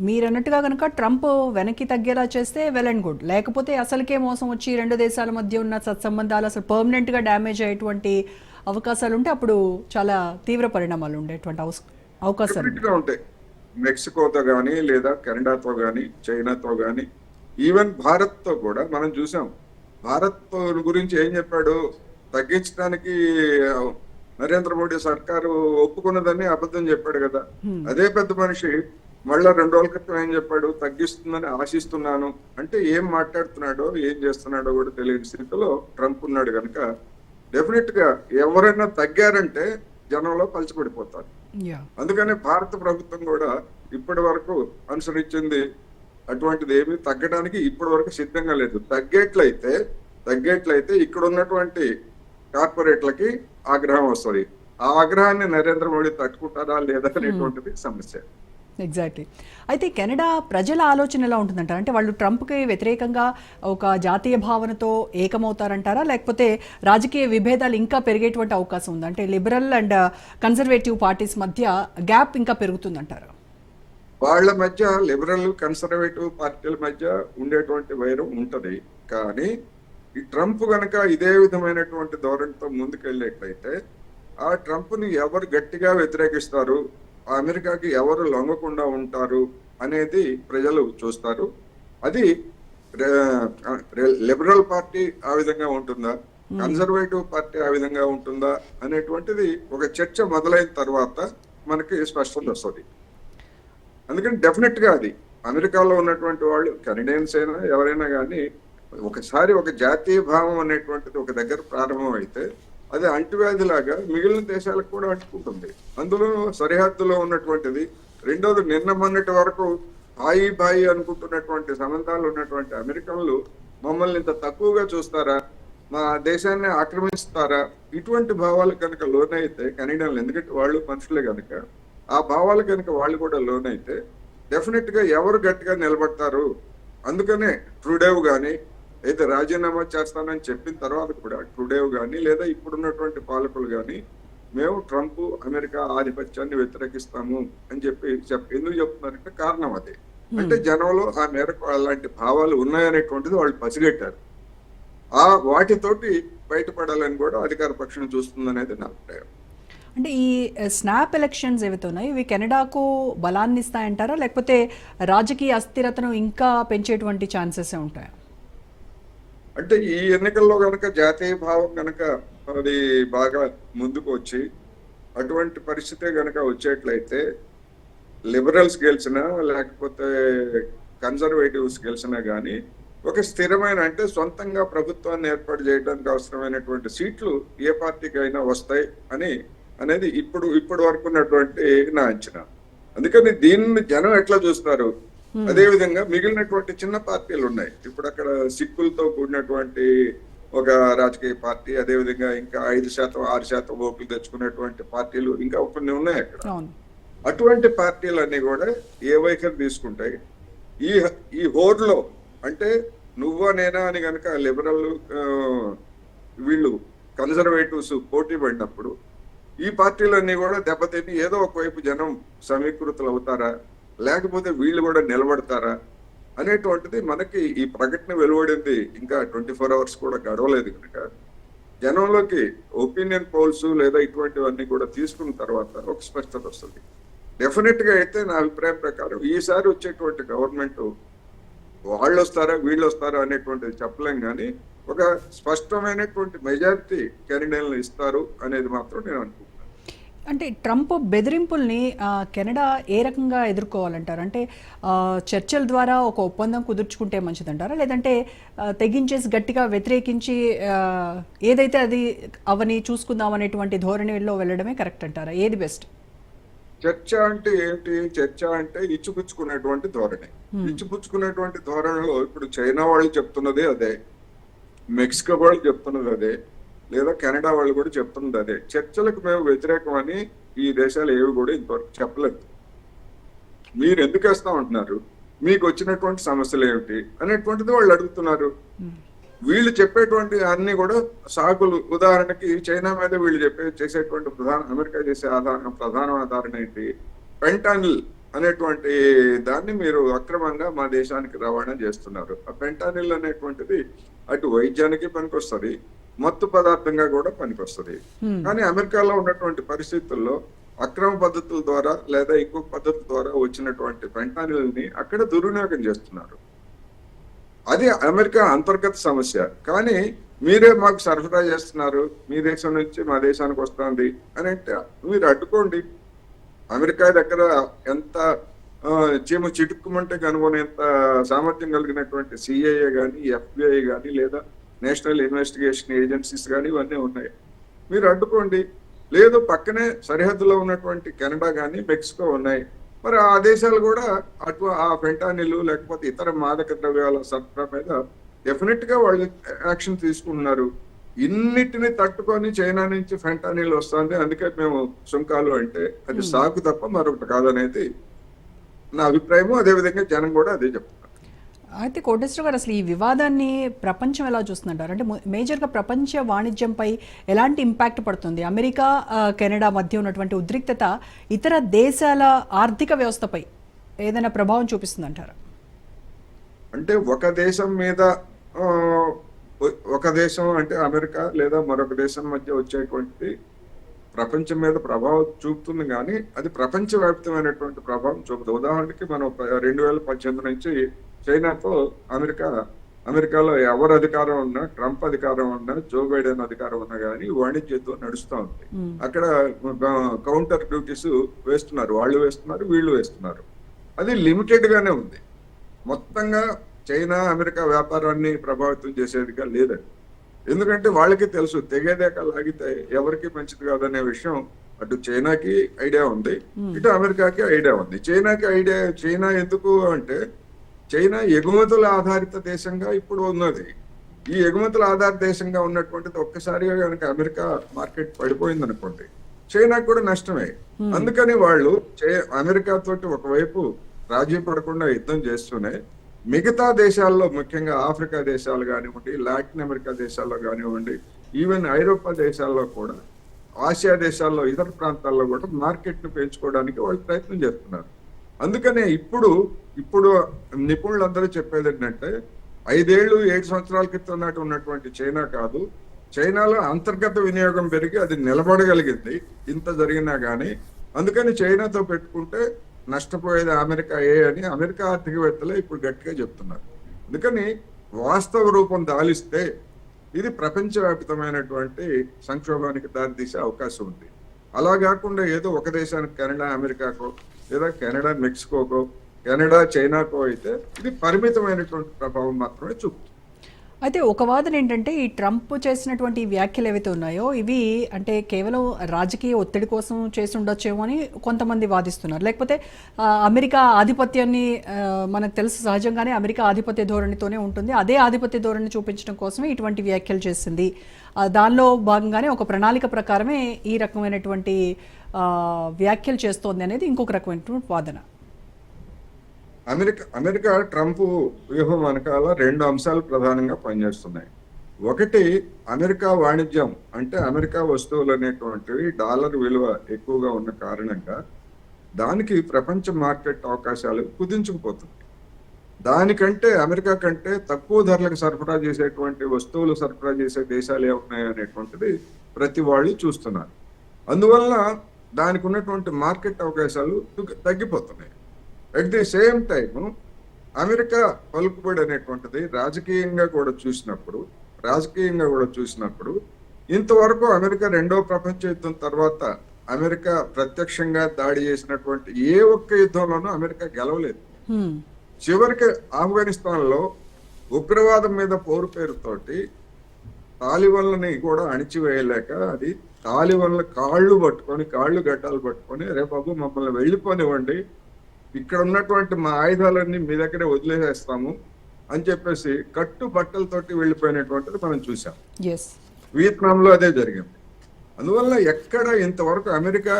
మీరు అన్నట్టుగా కనుక ట్రంప్ వెనక్కి తగ్గేలా చేస్తే వెల్ అండ్ గుడ్. లేకపోతే అసలుకే మోసం వచ్చి రెండు దేశాల మధ్య ఉన్న సత్సంబంధాలు అసలు పర్మనెంట్గా డ్యామేజ్ అయ్యేటువంటి అవకాశాలు ఉంటే అప్పుడు చాలా తీవ్ర పరిణామాలు ఉండేటువంటి అవకాశాలు ఉంటాయి. మెక్సికోతో గానీ లేదా కెనడాతో గానీ చైనాతో గానీ ఈవెన్ భారత్తో కూడా మనం చూసాం. భారత్ గురించి ఏం చెప్పాడు? తగ్గించడానికి నరేంద్ర మోడీ సర్కారు ఒప్పుకున్నదని అబద్ధం చెప్పాడు కదా. అదే పెద్ద మనిషి మళ్ళా రెండు రోజుల క్రితం ఏం చెప్పాడు? తగ్గిస్తుందని ఆశిస్తున్నాను. అంటే ఏం మాట్లాడుతున్నాడో ఏం చేస్తున్నాడో కూడా తెలియని స్థితిలో ట్రంప్ ఉన్నాడు కనుక డెఫినెట్గా ఎవరైనా తగ్గారంటే జనంలో పలిచిపడిపోతారు యా అందుకనే భారత ప్రభుత్వం కూడా ఇప్పటి వరకు అనుసరించింది అటువంటిది ఏమీ తగ్గడానికి ఇప్పటి వరకు సిద్ధంగా లేదు. తగ్గేట్లయితే తగ్గేట్లయితే ఇక్కడ ఉన్నటువంటి కార్పొరేట్లకి ఆగ్రహం వస్తుంది. ఆ ఆగ్రహాన్ని నరేంద్ర మోడీ తట్టుకుంటారా లేదా అనేటువంటిది సమస్య. ఎగ్జాక్ట్లీ అయితే కెనడా ప్రజల ఆలోచన ఎలా ఉంటుందంటారు? అంటే వాళ్ళు ట్రంప్కి వ్యతిరేకంగా ఒక జాతీయ భావనతో ఏకమవుతారంటారా? లేకపోతే రాజకీయ విభేదాలు ఇంకా పెరిగేటువంటి అవకాశం ఉంది? అంటే లిబరల్ అండ్ కన్సర్వేటివ్ పార్టీస్ మధ్య గ్యాప్ ఇంకా పెరుగుతుందంటారా? వాళ్ళ మధ్య లిబరల్ కన్సర్వేటివ్ పార్టీల మధ్య ఉండేటువంటి వైరం ఉంటుంది. కానీ ఈ ట్రంప్ గనక ఇదే విధమైనటువంటి ధోరణితో ముందుకెళ్ళేట్లయితే ఆ ట్రంప్ని ఎవరు గట్టిగా వ్యతిరేకిస్తారు? అమెరికాకి ఎవరు లొంగకుండా ఉంటారు అనేది ప్రజలు చూస్తారు. అది లిబరల్ పార్టీ ఆ విధంగా ఉంటుందా? కన్సర్వేటివ్ పార్టీ ఆ విధంగా ఉంటుందా? అనేటువంటిది ఒక చర్చ మొదలైన తర్వాత మనకి స్పష్టత వస్తుంది. అందుకని డెఫినెట్గా అది. అమెరికాలో ఉన్నటువంటి వాళ్ళు కెనడియన్స్ అయినా ఎవరైనా కానీ ఒకసారి ఒక జాతీయ భావం అనేటువంటిది ఒక దగ్గర ప్రారంభం అయితే అదే అంటువ్యాధిలాగా మిగిలిన దేశాలకు కూడా అంటుకుంటుంది అందులో సరిహద్దులో ఉన్నటువంటిది రెండోది నిన్న మొన్నటి వరకు హాయి బాయి అనుకుంటున్నటువంటి సంబంధాలు ఉన్నటువంటి అమెరికన్లు మమ్మల్ని ఇంత తక్కువగా చూస్తారా? మా దేశాన్ని ఆక్రమిస్తారా? ఇటువంటి భావాలు కనుక లోనైతే కెనడియన్లు ఎందుకంటే వాళ్ళు మనుషులే కనుక ఆ భావాలు కనుక వాళ్ళు కూడా లోనైతే డెఫినెట్గా ఎవరు గట్టిగా నిలబడతారు? అందుకనే ట్రూడేవ్ కానీ అయితే రాజీనామా చేస్తానని చెప్పిన తర్వాత కూడా ట్రూడేవ్ గాని లేదా ఇప్పుడున్నటువంటి పాలకులు గాని మేము ట్రంప్ అమెరికా ఆధిపత్యాన్ని వ్యతిరేకిస్తాము అని చెప్పి చెప్ ఎందుకు చెప్తున్నారంటే కారణం అదే. అంటే జనంలో ఆ మేరకు అలాంటి భావాలు ఉన్నాయనేటువంటిది వాళ్ళు పసిగట్టారు. ఆ వాటితోటి బయటపడాలని కూడా అధికార పక్షం చూస్తుందనేది నా అభిప్రాయం. అంటే ఈ స్నాప్ ఎలక్షన్స్ ఏవైతే ఉన్నాయో ఇవి కెనడాకు బలాన్ని ఇస్తాయంటారా లేకపోతే రాజకీయ అస్థిరతను ఇంకా పెంచేటువంటి ఛాన్సెస్ ఉంటాయా? అంటే ఈ ఎన్నికల్లో కనుక జాతీయ భావం కనుక అది బాగా ముందుకు వచ్చి అటువంటి పరిస్థితే కనుక వచ్చేట్లయితే లిబరల్స్ గెలిచినా లేకపోతే కన్జర్వేటివ్స్ గెలిచినా కానీ ఒక స్థిరమైన అంటే సొంతంగా ప్రభుత్వాన్ని ఏర్పాటు చేయడానికి అవసరమైనటువంటి సీట్లు ఏ పార్టీకి అయినా వస్తాయి అని అనేది ఇప్పుడు ఇప్పటి వరకు ఉన్నటువంటి నా అంచనా. అందుకని దీన్ని జనం ఎట్లా చూస్తారు? అదే విధంగా మిగిలినటువంటి చిన్న పార్టీలు ఉన్నాయి ఇప్పుడు అక్కడ సిక్కులతో కూడినటువంటి ఒక రాజకీయ పార్టీ అదే విధంగా ఇంకా ఐదు శాతం ఆరు శాతం ఓట్లు తెచ్చుకునేటువంటి పార్టీలు ఇంకా కొన్ని ఉన్నాయి అక్కడ. అటువంటి పార్టీలన్నీ కూడా ఏ వైఖరి తీసుకుంటాయి? ఈ ఈ హోర్లో అంటే నువ్వా నేనా అని గనక లిబరల్ వీళ్ళు కన్జర్వేటివ్స్ పోటీ పడినప్పుడు ఈ పార్టీలన్నీ కూడా దెబ్బతిని ఏదో ఒకవైపు జనం సమీకృతులు అవుతారా? లేకపోతే వీళ్ళు కూడా నిలబడతారా అనేటువంటిది మనకి ఈ ప్రకటన వెలువడింది ఇంకా ట్వంటీ ఫోర్ అవర్స్ కూడా గడవలేదు కనుక జనంలోకి ఒపీనియన్ పోల్స్ లేదా ఇటువంటివన్నీ కూడా తీసుకున్న తర్వాత ఒక స్పష్టత వస్తుంది. డెఫినెట్గా అయితే నా అభిప్రాయం ప్రకారం ఈసారి వచ్చేటువంటి గవర్నమెంట్ వాళ్ళు వస్తారా వీళ్ళు వస్తారా అనేటువంటిది చెప్పలేం కానీ ఒక స్పష్టమైనటువంటి మెజారిటీ కెనడియన్లు ఇస్తారు అనేది మాత్రం నేను అనుకుంటున్నాను. అంటే ట్రంప్ బెదిరింపుల్ని కెనడా ఏ రకంగా ఎదుర్కోవాలంటారు? అంటే చర్చల ద్వారా ఒక ఒప్పందం కుదుర్చుకుంటే మంచిదంటారా? లేదంటే తెగించేసి గట్టిగా వ్యతిరేకించి ఏదైతే అది అవని చూసుకుందాం అనేటువంటి ధోరణిలో వెళ్ళడమే కరెక్ట్ అంటారా? ఏది బెస్ట్? చర్చ అంటే ఏంటి? చర్చ అంటే ఇచ్చిపుచ్చుకునేటువంటి ధోరణి. ఇచ్చిపుచ్చుకునేటువంటి ధోరణిలో ఇప్పుడు చైనా వాళ్ళు చెప్తున్నది అదే. మెక్సికో వాళ్ళు చెప్తున్నది అదే. లేదా కెనడా వాళ్ళు కూడా చెప్తున్నది అదే. చర్చలకు మేము వ్యతిరేకమని ఈ దేశాలు ఏవి కూడా ఇంతవరకు చెప్పలేదు. మీరు ఎందుకు వేస్తా ఉంటున్నారు మీకు వచ్చినటువంటి సమస్యలు ఏమిటి? అనేటువంటిది వాళ్ళు అడుగుతున్నారు. వీళ్ళు చెప్పేటువంటి అన్ని కూడా సాకులు ఉదాహరణకి చైనా మీద వీళ్ళు చెప్పే చేసేటువంటి ప్రధాన అమెరికా చేసే ఆధార ప్రధాన ఆధారణ ఏంటి? పెంటానిల్ అనేటువంటి దాన్ని మీరు అక్రమంగా మా దేశానికి రవాణా చేస్తున్నారు. ఆ ఫెంటానిల్ అనేటువంటిది అటు వైద్యానికి పనికొస్తుంది మత్తు పదార్థంగా కూడా పనికొస్తుంది. కానీ అమెరికాలో ఉన్నటువంటి పరిస్థితుల్లో అక్రమ పద్ధతుల ద్వారా లేదా ఇంకొక పద్ధతి ద్వారా వచ్చినటువంటి ఫెంటానిల్ని అక్కడ దుర్వినియోగం చేస్తున్నారు. అది అమెరికా అంతర్గత సమస్య. కానీ మీరే మాకు సరఫరా చేస్తున్నారు. మీ దేశం నుంచి మా దేశానికి వస్తుంది అని అంటే మీరు అడ్డుకోండి. అమెరికా దగ్గర ఎంత చీమ చిటుక్కుమంటే కనుగొనేంత సామర్థ్యం కలిగినటువంటి సిఐఏ కానీ ఎఫ్బిఐ కానీ లేదా నేషనల్ ఇన్వెస్టిగేషన్ ఏజెన్సీస్ కానీ ఇవన్నీ ఉన్నాయి. మీరు అడ్డుకోండి. లేదు పక్కనే సరిహద్దులో ఉన్నటువంటి కెనడా కానీ మెక్సికో ఉన్నాయి. మరి ఆ దేశాలు కూడా అటు ఆ ఫెంటానిల్ లేకపోతే ఇతర మాదక ద్రవ్యాల సరఫరా మీద డెఫినెట్గా వాళ్ళు యాక్షన్ తీసుకుంటున్నారు. ఇన్నిటిని తట్టుకొని చైనా నుంచి ఫెంటానిల్ వస్తుంది. అందుకే మేము సుంకాలు అంటే అది సాకు తప్ప మరొకటి కాదనేది నా అభిప్రాయము. అదే విధంగా జనం కూడా అదే చెప్తున్నారు. అయితే కోటేశ్వర గారు అసలు ఈ వివాదాన్ని ప్రపంచం ఎలా చూస్తుందంటారు? అంటే మేజర్గా ప్రపంచ వాణిజ్యంపై ఎలాంటి ఇంపాక్ట్ పడుతుంది? అమెరికా కెనడా మధ్య ఉన్నటువంటి ఉద్రిక్తత ఇతర దేశాల ఆర్థిక వ్యవస్థపై ఏదైనా ప్రభావం చూపిస్తుందంటారా? అంటే ఒక దేశం మీద ఒక దేశం అంటే అమెరికా లేదా మరొక దేశం మధ్య వచ్చేటువంటి ప్రపంచం మీద ప్రభావం చూపుతుంది కానీ అది ప్రపంచవ్యాప్తమైనటువంటి ప్రభావం చూపుతుంది ఉదాహరణకి మనం రెండు వేల పద్దెనిమిది నుంచి చైనాతో అమెరికా అమెరికాలో ఎవరు అధికారం ఉన్నా ట్రంప్ అధికారం ఉన్నా జో బైడెన్ అధికారం ఉన్నా కానీ వాణిజ్యంతో నడుస్తూ ఉంది. అక్కడ కౌంటర్ డ్యూటీస్ వేస్తున్నారు. వాళ్ళు వేస్తున్నారు వీళ్ళు వేస్తున్నారు. అది లిమిటెడ్ గానే ఉంది. మొత్తంగా చైనా అమెరికా వ్యాపారాన్ని ప్రభావితం చేసేదిగా లేదండి. ఎందుకంటే వాళ్ళకి తెలుసు తెగేదాకా లాగితే ఎవరికి మంచిది కాదనే విషయం అటు చైనాకి ఐడియా ఉంది ఇటు అమెరికాకి ఐడియా ఉంది. చైనాకి ఐడియా చైనా ఎందుకు అంటే చైనా ఎగుమతుల ఆధారిత దేశంగా ఇప్పుడు ఉన్నది. ఈ ఎగుమతుల ఆధారిత దేశంగా ఉన్నటువంటిది ఒక్కసారిగా కనుక అమెరికా మార్కెట్ పడిపోయింది అనుకోండి చైనాకు కూడా నష్టమే. అందుకని వాళ్ళు అమెరికా తోటి ఒకవైపు రాజీ పడకుండా యుద్ధం చేస్తూనే మిగతా దేశాల్లో ముఖ్యంగా ఆఫ్రికా దేశాలు కానివ్వండి లాటిన్ అమెరికా దేశాల్లో కానివ్వండి ఈవెన్ ఐరోపా దేశాల్లో కూడా ఆసియా దేశాల్లో ఇతర ప్రాంతాల్లో కూడా మార్కెట్ను పెంచుకోవడానికి వాళ్ళు ప్రయత్నం చేస్తున్నారు. అందుకనే ఇప్పుడు ఇప్పుడు నిపుణులందరూ చెప్పేది ఏంటంటే ఐదేళ్ళు ఏడు సంవత్సరాల క్రితం నాటి ఉన్నటువంటి చైనా కాదు. చైనాలో అంతర్గత వినియోగం పెరిగి అది నిలబడగలిగింది ఇంత జరిగినా కానీ అందుకని చైనాతో పెట్టుకుంటే నష్టపోయేది అమెరికా ఏ అని అమెరికా ఆర్థికవేత్తలే ఇప్పుడు గట్టిగా చెప్తున్నారు. అందుకని వాస్తవ రూపం దాలిస్తే ఇది ప్రపంచవ్యాప్తమైనటువంటి సంక్షోభానికి దారితీసే అవకాశం ఉంది. అలా కాకుండా ఏదో ఒక దేశానికి కెనడా అమెరికాకో లేదా కెనడా మెక్సికోకో కెనడా చైనాకో అయితే ఇది పరిమితమైనటువంటి ప్రభావం మాత్రమే చూపుతుంది. అయితే ఒక వాదన ఏంటంటే ఈ ట్రంప్ చేసినటువంటి వ్యాఖ్యలు ఏవైతే ఉన్నాయో ఇవి అంటే కేవలం రాజకీయ ఒత్తిడి కోసం చేసి ఉండొచ్చేమో అని కొంతమంది వాదిస్తున్నారు. లేకపోతే అమెరికా ఆధిపత్యాన్ని మనకు తెలుసు సహజంగానే అమెరికా ఆధిపత్య ధోరణితోనే ఉంటుంది. అదే ఆధిపత్య ధోరణి చూపించడం కోసమే ఇటువంటి వ్యాఖ్యలు చేసింది. దానిలో భాగంగానే ఒక ప్రణాళిక ప్రకారమే ఈ రకమైనటువంటి వ్యాఖ్యలు చేస్తోంది అనేది ఇంకొక రకమైనటువంటి వాదన. అమెరికా అమెరికా ట్రంప్ వ్యూహం వెనకాల రెండు అంశాలు ప్రధానంగా పనిచేస్తున్నాయి. ఒకటి అమెరికా వాణిజ్యం. అంటే అమెరికా వస్తువులు అనేటువంటివి డాలర్ విలువ ఎక్కువగా ఉన్న కారణంగా దానికి ప్రపంచ మార్కెట్ అవకాశాలు కుదించుకుపోతుంది దానికంటే అమెరికా కంటే తక్కువ ధరలకు సరఫరా చేసేటువంటి వస్తువులు సరఫరా చేసే దేశాలు ఏమున్నాయి అనేటువంటిది ప్రతి వాళ్ళు చూస్తున్నారు. అందువల్ల దానికి ఉన్నటువంటి మార్కెట్ అవకాశాలు తగ్గి- తగ్గిపోతున్నాయి. At the same time America పలుకుబడి అనేటువంటిది రాజకీయంగా కూడా చూసినప్పుడు రాజకీయంగా కూడా చూసినప్పుడు ఇంతవరకు అమెరికా రెండో ప్రపంచ యుద్ధం తర్వాత అమెరికా ప్రత్యక్షంగా దాడి చేసినటువంటి ఏ ఒక్క యుద్ధంలోనూ అమెరికా గెలవలేదు హ్మ్. చివరికి ఆఫ్ఘనిస్తాన్లో ఉగ్రవాదం మీద పోరు పేరుతోటి తాలిబన్లని కూడా అణిచివేయలేక అది తాలిబన్ల కాళ్ళు పట్టుకొని కాళ్ళు గడ్డాలు పట్టుకొని రే బాబు మమ్మల్ని వెళ్ళిపోనివ్వండి ఇక్కడ ఉన్నటువంటి మా ఆయుధాలన్నీ మీ దగ్గరే వదిలేసేస్తాము అని చెప్పేసి కట్టు బట్టలతోటి వెళ్ళిపోయినటువంటిది మనం చూసాం ఎస్ వియత్నాం లో అదే జరిగింది. అందువల్ల ఎక్కడ ఇంతవరకు అమెరికా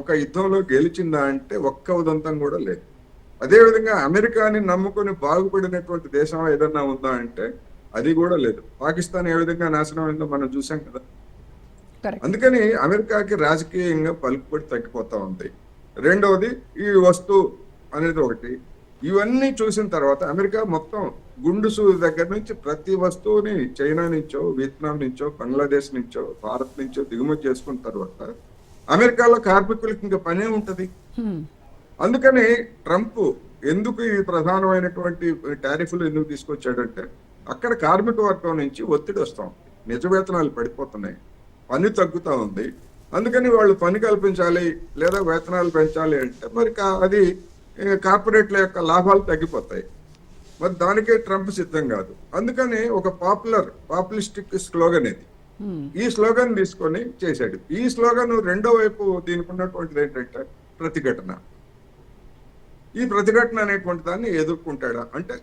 ఒక యుద్ధంలో గెలిచిందా అంటే ఒక్క ఉదంతం కూడా లేదు. అదే విధంగా అమెరికాని నమ్ముకొని బాగుపడినటువంటి దేశం ఏదన్నా ఉందా అంటే అది కూడా లేదు. పాకిస్తాన్ ఏ విధంగా నాశనం అయిందో మనం చూసాం కదా. అందుకని అమెరికాకి రాజకీయంగా పలుకుబడి తగ్గిపోతా ఉంది. రెండవది ఈ వస్తు అనేది ఒకటి. ఇవన్నీ చూసిన తర్వాత అమెరికా మొత్తం గుండు సూది దగ్గర నుంచి ప్రతి వస్తువుని చైనా నుంచో వియత్నాం నుంచో బంగ్లాదేశ్ నుంచో భారత్ నుంచో దిగుమతి చేసుకున్న తర్వాత అమెరికాలో కార్మికులకి ఇంకా పనే ఉంటది. అందుకని ట్రంప్ ఎందుకు ఈ ప్రధానమైనటువంటి టారిఫ్లు ఎందుకు తీసుకొచ్చాడంటే అక్కడ కార్మిక వర్గం నుంచి ఒత్తిడి వస్తాం. నిజ వేతనాలు పడిపోతున్నాయి. పని తగ్గుతా ఉంది. అందుకని వాళ్ళు పని కల్పించాలి లేదా వేతనాలు పెంచాలి అంటే మరి అది కార్పొరేట్ల యొక్క లాభాలు తగ్గిపోతాయి. మరి దానికే ట్రంప్ సిద్ధం కాదు. అందుకని ఒక పాపులర్ పాపులిస్టిక్ స్లోగన్ ఇది. ఈ స్లోగన్ తీసుకొని చేశాడు. ఈ స్లోగన్ రెండో వైపు దీనికి ఉన్నటువంటిది ఏంటంటే ప్రతిఘటన. ఈ ప్రతిఘటన అనేటువంటి దాన్ని ఎదుర్కొంటాడా? అంటే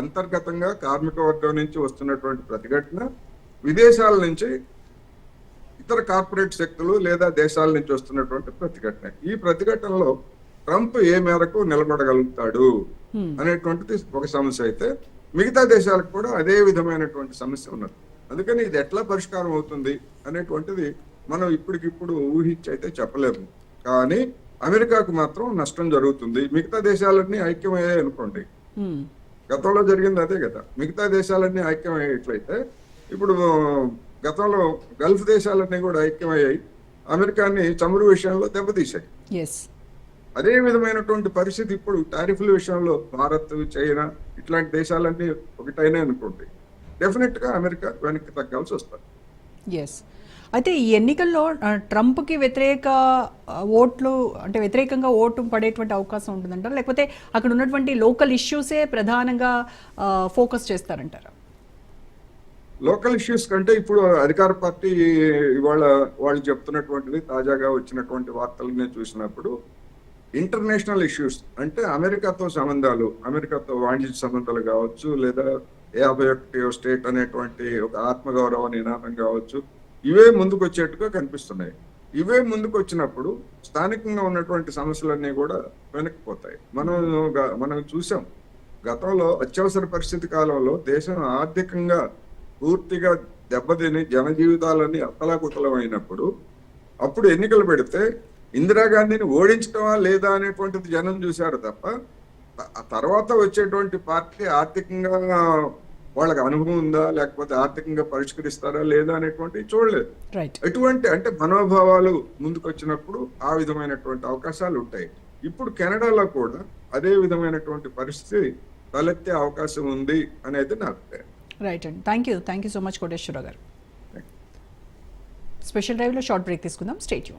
అంతర్గతంగా కార్మిక వర్గం నుంచి వస్తున్నటువంటి ప్రతిఘటన విదేశాల నుంచి ఇతర కార్పొరేట్ శక్తులు లేదా దేశాల నుంచి వస్తున్నటువంటి ప్రతిఘటన. ఈ ప్రతిఘటనలో ట్రంప్ ఏ మేరకు నిలబడగలుగుతాడు. అనేటువంటిది ఒక సమస్య అయితే మిగతా దేశాలకు కూడా అదే విధమైనటువంటి సమస్య ఉన్నది. అందుకని ఇది ఎట్లా పరిష్కారం అవుతుంది అనేటువంటిది మనం ఇప్పటికిప్పుడు ఊహించి అయితే చెప్పలేము. కానీ అమెరికాకు మాత్రం నష్టం జరుగుతుంది. మిగతా దేశాలన్నీ ఐక్యమయ్యాయి అనుకోండి. గతంలో జరిగింది అదే కదా. మిగతా దేశాలన్నీ ఐక్యమయ్యేట్లయితే ఇప్పుడు గతంలో గల్ఫ్ దేశాలన్నీ కూడా ఐక్యమయ్యాయి. అమెరికాని చమురు విషయంలో దెబ్బతీశాయి. అదే విధమైనటువంటి పరిస్థితి ఇప్పుడు టారిఫ్ల విషయంలో భారత్ చైనా ఇట్లాంటి దేశాలన్నీ ఒకటైనా అనుకోండి. డెఫినెట్గా అమెరికా వెనక్కి తగ్గాల్సి వస్తుంది. ఎస్ అయితే ఈ ఎన్నికల్లో ట్రంప్కి వ్యతిరేక ఓట్లు అంటే వ్యతిరేకంగా ఓటు పడేటువంటి అవకాశం ఉంటుందంటారా? లేకపోతే అక్కడ ఉన్నటువంటి లోకల్ ఇష్యూసే ప్రధానంగా ఫోకస్ చేస్తారంటారా? లోకల్ ఇష్యూస్ కంటే ఇప్పుడు అధికార పార్టీ ఇవాళ వాళ్ళు చెప్తున్నటువంటిది తాజాగా వచ్చినటువంటి వార్తలనే చూసినప్పుడు ఇంటర్నేషనల్ ఇష్యూస్ అంటే అమెరికాతో సంబంధాలు అమెరికాతో వాణిజ్య సంబంధాలు కావచ్చు లేదా యాభై ఒకటి స్టేట్ అనేటువంటి ఒక ఆత్మగౌరవ నినాదం కావచ్చు ఇవే ముందుకు వచ్చేట్టుగా కనిపిస్తున్నాయి. ఇవే ముందుకు వచ్చినప్పుడు స్థానికంగా ఉన్నటువంటి సమస్యలన్నీ కూడా వెనక్కిపోతాయి. మనం గ- మనం చూసాం గతంలో అత్యవసర పరిస్థితి కాలంలో దేశం ఆర్థికంగా పూర్తిగా దెబ్బతిని జనజీవితాలన్నీ అత్తలాకుతలం అయినప్పుడు అప్పుడు ఎన్నికలు పెడితే ఇందిరాగాంధీని ఓడించటమా లేదా అనేటువంటిది జనం చూశారు తప్ప తర్వాత వచ్చేటువంటి పార్టీ ఆర్థికంగా వాళ్ళకి అనుభవం ఉందా లేకపోతే ఆర్థికంగా పరిష్కరిస్తారా లేదా అనేటువంటిది చూడలేదు. రైట్ ఎటువంటి అంటే మనోభావాలు ముందుకు వచ్చినప్పుడు ఆ విధమైనటువంటి అవకాశాలు ఉంటాయి. ఇప్పుడు కెనడాలో కూడా అదే విధమైనటువంటి పరిస్థితి తలెత్తే అవకాశం ఉంది అనేది నా అభిప్రాయం. రైట్ అండి thank you thank you so much Koteswara Rao గారు. స్పెషల్ డ్రైవ్లో షార్ట్ బ్రేక్ తీసుకుందాం. స్టేట్